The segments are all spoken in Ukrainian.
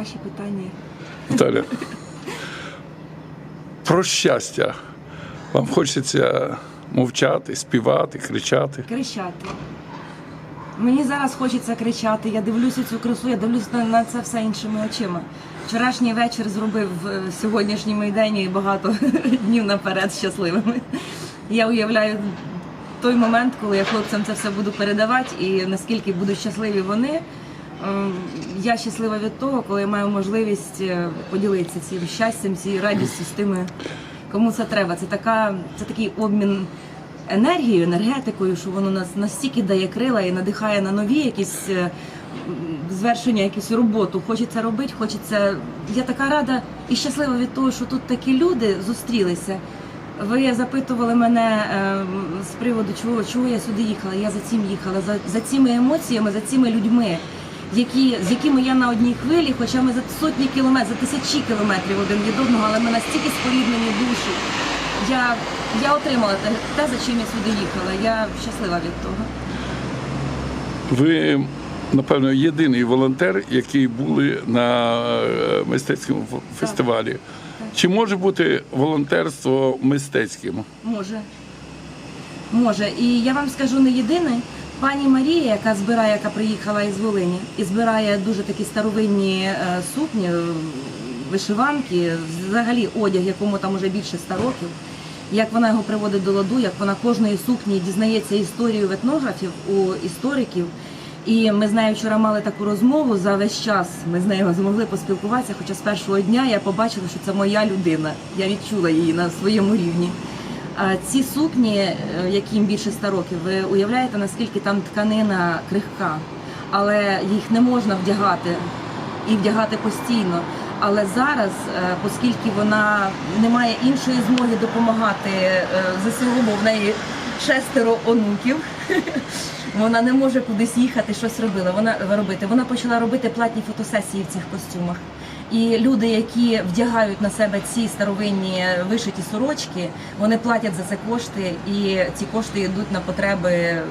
ваші питання. Наталя. Про щастя. Вам хочеться мовчати, співати, кричати. Кричати. Мені зараз хочеться кричати. Я дивлюся цю красу, я дивлюся на, це все іншими очима. Вчорашній вечір зробив е, сьогоднішній мій день і багато днів наперед щасливими. Я уявляю той момент, коли я хлопцям це все буду передавати, і наскільки будуть щасливі вони. Ем, Я щаслива від того, коли я маю можливість е, поділитися цим щастям, цією радістю з тими, кому це треба. Це така, це такий обмін енергією, енергетикою, що воно нас настільки дає крила і надихає на нові якісь е, звершення, якусь роботу. Хочеться робити, хочеться. Я така рада і щаслива від того, що тут такі люди зустрілися. Ви запитували мене е, з приводу, чого, чого я сюди їхала. Я за цим їхала, за, за цими емоціями, за цими людьми, які, з якими я на одній хвилі, хоча ми за сотні кілометрів, за тисячі кілометрів один від одного, але ми настільки споріднені душі. Я, я отримала те, те, за чим я сюди їхала. Я щаслива від того. Ви, напевно, єдиний волонтер, який були на е, мистецькому фестивалі. Чи може бути волонтерство мистецьким? Може. Може. І я вам скажу не єдине. Пані Марія, яка збирає, яка приїхала із Волині, і збирає дуже такі старовинні е, сукні, е, вишиванки, взагалі одяг, якому там уже більше 100 років. Як вона його приводить до ладу, як вона кожної сукні дізнається історію в етнографів, у істориків. І ми з нею вчора мали таку розмову за весь час. Ми з нею змогли поспілкуватися. Хоча з першого дня я побачила, що це моя людина. Я відчула її на своєму рівні. Ці сукні, е, яким більше 100 років, ви уявляєте, наскільки там тканина крихка, але їх не можна вдягати і вдягати постійно. Але зараз, е, оскільки вона не має іншої змоги допомагати е, ЗСУ, бо в неї шестеро онуків, вона не може кудись їхати, щось робила. Вона робити. Вона почала робити платні фотосесії в цих костюмах. І люди, які вдягають на себе ці старовинні вишиті сорочки, вони платять за це кошти, і ці кошти йдуть на потреби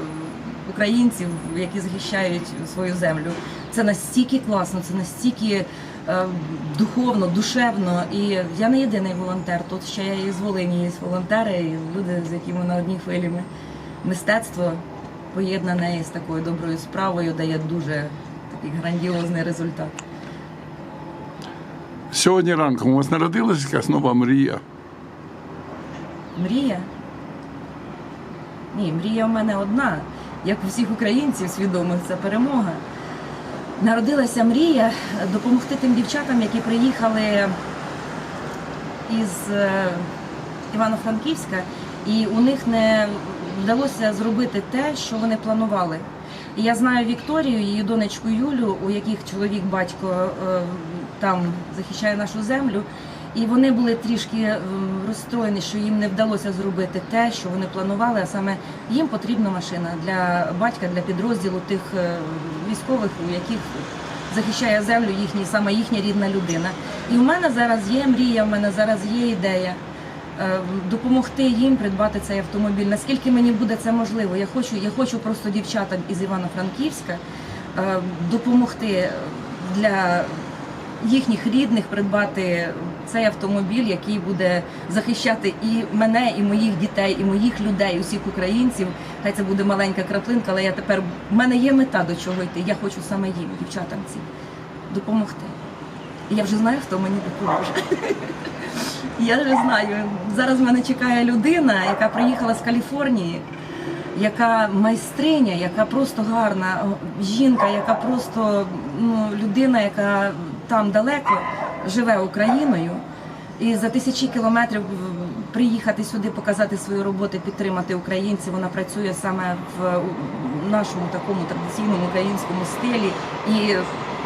українців, які захищають свою землю. Це настільки класно, це настільки е, духовно, душевно. І я не єдиний волонтер. Тут ще є і з Волині, є волонтери, і люди, з якими на одній хвилі ми. Мистецтво поєднане із такою доброю справою дає дуже такий грандіозний результат. Сьогодні ранком у вас народилася якась нова мрія. Мрія? Ні, мрія в мене одна, як у всіх українців свідомих, це перемога. Народилася мрія допомогти тим дівчатам, які приїхали із е, Івано-Франківська, і у них не вдалося зробити те, що вони планували. І я знаю Вікторію, її донечку Юлю, у яких чоловік батько е, там захищає нашу землю. І вони були трішки ем, розстроєні, що їм не вдалося зробити те, що вони планували. А саме їм потрібна машина для батька, для підрозділу тих е, військових, у яких захищає землю їхній, саме їхня рідна людина. І в мене зараз є мрія, в мене зараз є ідея е, допомогти їм придбати цей автомобіль. Наскільки мені буде це можливо? Я хочу, я хочу просто дівчатам із Івано-Франківська е, допомогти для їхніх рідних придбати цей автомобіль, який буде захищати і мене, і моїх дітей, і моїх людей, усіх українців. Хай це буде маленька краплинка, але я тепер в мене є мета до чого йти. Я хочу саме їм, дівчатам цим, допомогти. І я вже знаю, хто мені допоможе. Я вже знаю. Зараз мене чекає людина, яка приїхала з Каліфорнії, яка майстриня, яка просто гарна жінка, яка просто ну, людина, яка там далеко живе Україною. І за тисячі кілометрів приїхати сюди, показати свої роботи, підтримати українців. Вона працює саме в нашому такому традиційному українському стилі і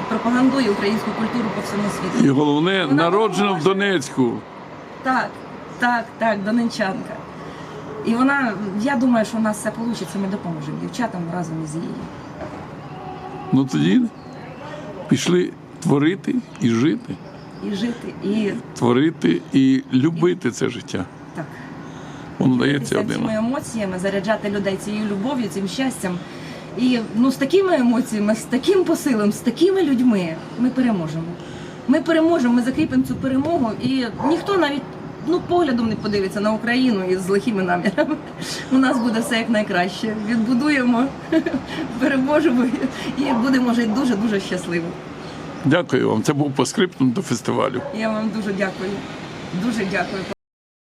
пропагандує українську культуру по всьому світу. І головне, Вона народжена в. Донецьку. Так, так, так, донечанка. І вона, я думаю, що у нас все вийде, ми допоможемо дівчатам разом із її. Ну тоді пішли творити і жити. І жити, і творити і любити це життя. Так. Воно дається один. цими емоціями, заряджати людей цією любов'ю, цим щастям. І ну з такими емоціями, з таким посилом, з такими людьми ми переможемо. Ми переможемо, ми закріпимо цю перемогу, і ніхто навіть ну поглядом не подивиться на Україну із лихими намірами. У нас буде все як найкраще. Відбудуємо, переможемо і будемо жити дуже дуже щасливо. Дякую вам. Це був по скриптум до фестивалю. Я вам дуже дякую. Дуже дякую.